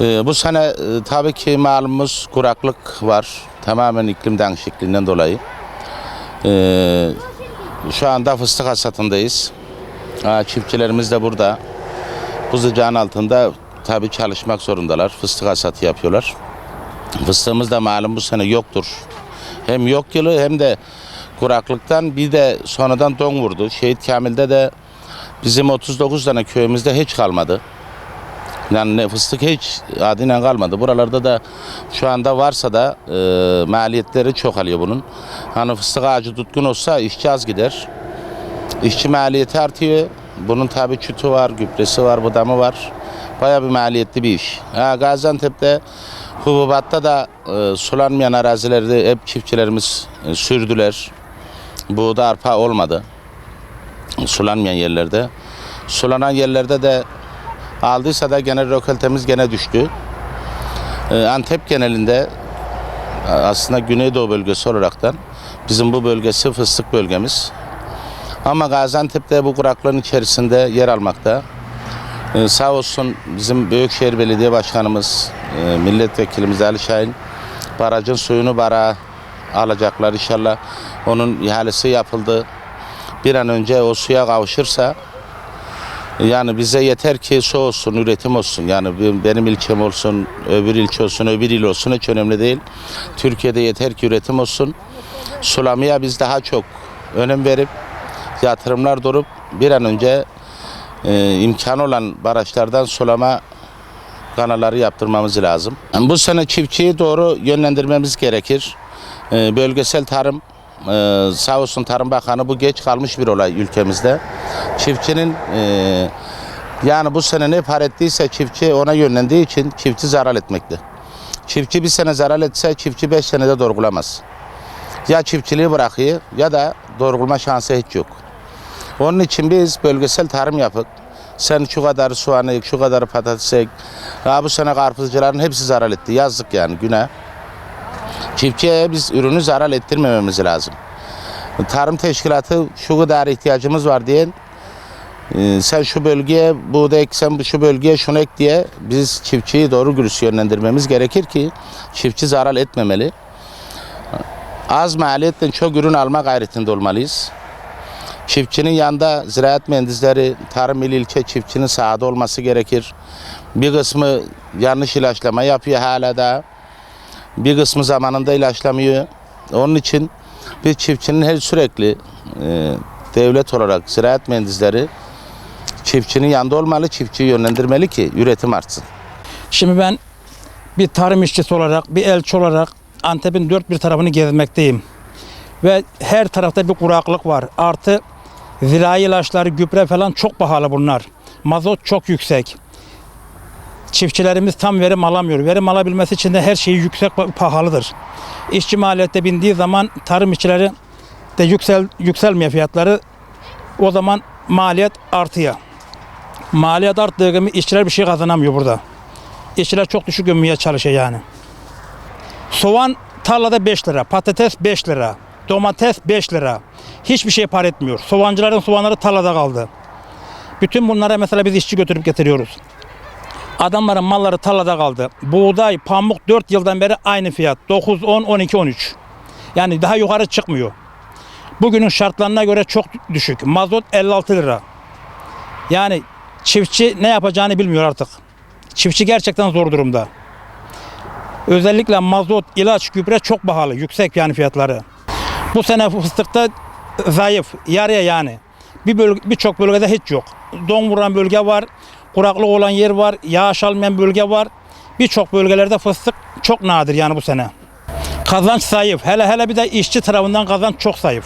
Ee, bu sene e, tabii ki malumumuz kuraklık var. Tamamen iklim değişikliğinden dolayı. Ee, şu anda fıstık hasatındayız. Ha, çiftçilerimiz de burada. Bu sıcağın altında tabii çalışmak zorundalar. Fıstık hasatı yapıyorlar. Fıstığımız da malum bu sene yoktur. Hem yok yılı hem de kuraklıktan bir de sonradan don vurdu. Şehit Kamil'de de bizim 39 tane köyümüzde hiç kalmadı. Yani ne fıstık hiç adilen kalmadı. Buralarda da şu anda varsa da e, maliyetleri çok alıyor bunun. Hani fıstık ağacı tutkun olsa işçi az gider. İşçi maliyeti artıyor. Bunun tabi çütü var, gübresi var, budamı var. Bayağı bir maliyetli bir iş. Ha, Gaziantep'te hububatta da e, sulanmayan arazilerde hep çiftçilerimiz e, sürdüler. Buğda arpa olmadı. Sulanmayan yerlerde. Sulanan yerlerde de aldıysa da genel rökeltemiz gene düştü. Ee, Antep genelinde e, aslında Güneydoğu bölgesi olaraktan bizim bu bölgesi fıstık bölgemiz. Ama Gaziantep'te bu kuraklığın içerisinde yer almakta. Ee, sağ olsun bizim Büyükşehir Belediye Başkanımız, e, milletvekilimiz Ali Şahin barajın suyunu bara alacaklar inşallah. Onun ihalesi yapıldı. Bir an önce o suya kavuşursa yani bize yeter ki su olsun, üretim olsun. Yani benim- ilçem olsun, öbür ilçe olsun, öbür il olsun hiç önemli değil. Türkiye'de yeter ki üretim olsun. Sulamaya biz daha çok önem verip yatırımlar durup bir an önce e, imkan olan barajlardan sulama kanalları yaptırmamız lazım. Yani bu sene çiftçiyi doğru yönlendirmemiz gerekir. E, bölgesel tarım e, sağ olsun Tarım Bakanı bu geç kalmış bir olay ülkemizde. Çiftçinin e, yani bu sene ne par ettiyse çiftçi ona yönlendiği için çiftçi zarar etmekte. Çiftçi bir sene zarar etse çiftçi beş senede doğrulamaz. Ya çiftçiliği bırakıyor ya da doğrulma şansı hiç yok. Onun için biz bölgesel tarım yapıp sen şu kadar soğan ek, şu kadar patates ek. Ha bu sene karpuzcuların hepsi zarar etti. Yazdık yani güne. Çiftçiye biz ürünü zarar ettirmememiz lazım. Tarım teşkilatı şu kadar ihtiyacımız var diye e, sen şu bölgeye buğday ek, sen şu bölgeye şunu ek diye biz çiftçiyi doğru dürüst yönlendirmemiz gerekir ki çiftçi zarar etmemeli. Az maliyetten çok ürün alma gayretinde olmalıyız. Çiftçinin yanında ziraat mühendisleri, tarım il ilçe çiftçinin sahada olması gerekir. Bir kısmı yanlış ilaçlama yapıyor hala da. Bir kısmı zamanında ilaçlamıyor. Onun için biz çiftçinin her sürekli e, devlet olarak ziraat mühendisleri çiftçinin yanında olmalı, çiftçiyi yönlendirmeli ki üretim artsın. Şimdi ben bir tarım işçisi olarak, bir elçi olarak Antep'in dört bir tarafını gezmekteyim. Ve her tarafta bir kuraklık var. Artı zirai ilaçları, gübre falan çok pahalı bunlar. Mazot çok yüksek. Çiftçilerimiz tam verim alamıyor. Verim alabilmesi için de her şey yüksek ve pahalıdır. İşçi maliyette bindiği zaman tarım işçileri de yüksel, yükselmiyor fiyatları. O zaman maliyet artıyor. Maliyet arttığı gibi işçiler bir şey kazanamıyor burada. İşçiler çok düşük gömmeye çalışıyor yani. Soğan tarlada 5 lira, patates 5 lira, domates 5 lira. Hiçbir şey par etmiyor. Soğancıların soğanları tarlada kaldı. Bütün bunlara mesela biz işçi götürüp getiriyoruz. Adamların malları tarlada kaldı. Buğday, pamuk 4 yıldan beri aynı fiyat. 9, 10, 12, 13. Yani daha yukarı çıkmıyor. Bugünün şartlarına göre çok düşük. Mazot 56 lira. Yani çiftçi ne yapacağını bilmiyor artık. Çiftçi gerçekten zor durumda. Özellikle mazot, ilaç, gübre çok pahalı. Yüksek yani fiyatları. Bu sene fıstıkta zayıf, yarıya yani. Bir bölge, birçok bölgede hiç yok. Don vuran bölge var, kuraklık olan yer var, yağış almayan bölge var. Birçok bölgelerde fıstık çok nadir yani bu sene. Kazanç zayıf. Hele hele bir de işçi tarafından kazanç çok zayıf.